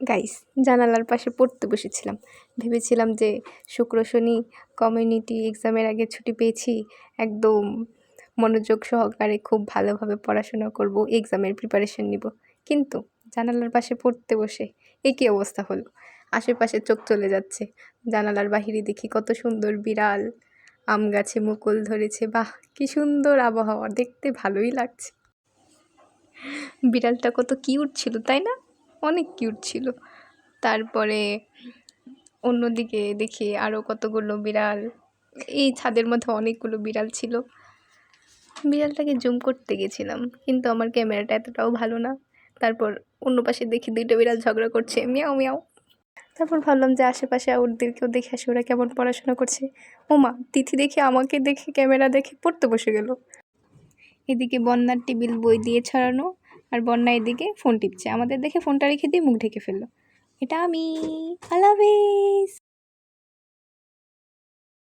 Guys জানালার পাশে পড়তে বসেছিলাম। ভেবেছিলাম যে শুক্র শনি কমিউনিটি এক্সামের আগে ছুটি পেয়েছি, একদম মনোযোগ সহকারে খুব ভালোভাবে পড়াশোনা করব এক্সামের প্রিপারেশন নিব। কিন্তু জানালার পাশে পড়তে বসে এ কী অবস্থা হলো। আশেপাশে চোখ চলে যাচ্ছে। জানালার বাহিরে দেখি কত সুন্দর বিড়াল, আম গাছে মুকুল ধরেছে, বাহ, কি সুন্দর আবহাওয়া, দেখতে ভালোই লাগছে। বিড়ালটা কত কিউট ছিল, তাই না? অনেক কিউট ছিল। তারপরে অন্যদিকে দেখি আরও কতগুলো বিড়াল। এই ছাদের মধ্যে অনেকগুলো বিড়াল ছিল। বিড়ালটাকে জুম করতে গেছিলাম, কিন্তু আমার ক্যামেরাটা এতটাও ভালো না। তারপর অন্য পাশে দেখি দুইটা বিড়াল ঝগড়া করছে, মিয়াও মিয়াও। তারপর ভাবলাম যে আশেপাশে ওদেরকেও দেখে আসি, ওরা কেমন পড়াশোনা করছে। ওমা, তিথি দেখে আমাকে দেখে, ক্যামেরা দেখে পড়তে বসে গেল। এদিকে বন্যার টেবিল, বই দিয়ে ছড়ানো আর বন্যা এদিকে ফোন টিপছে। আমাদের দেখে ফোনটা রেখে দিয়ে মুখ ঢেকে ফেলল। এটা আমি হাফিজ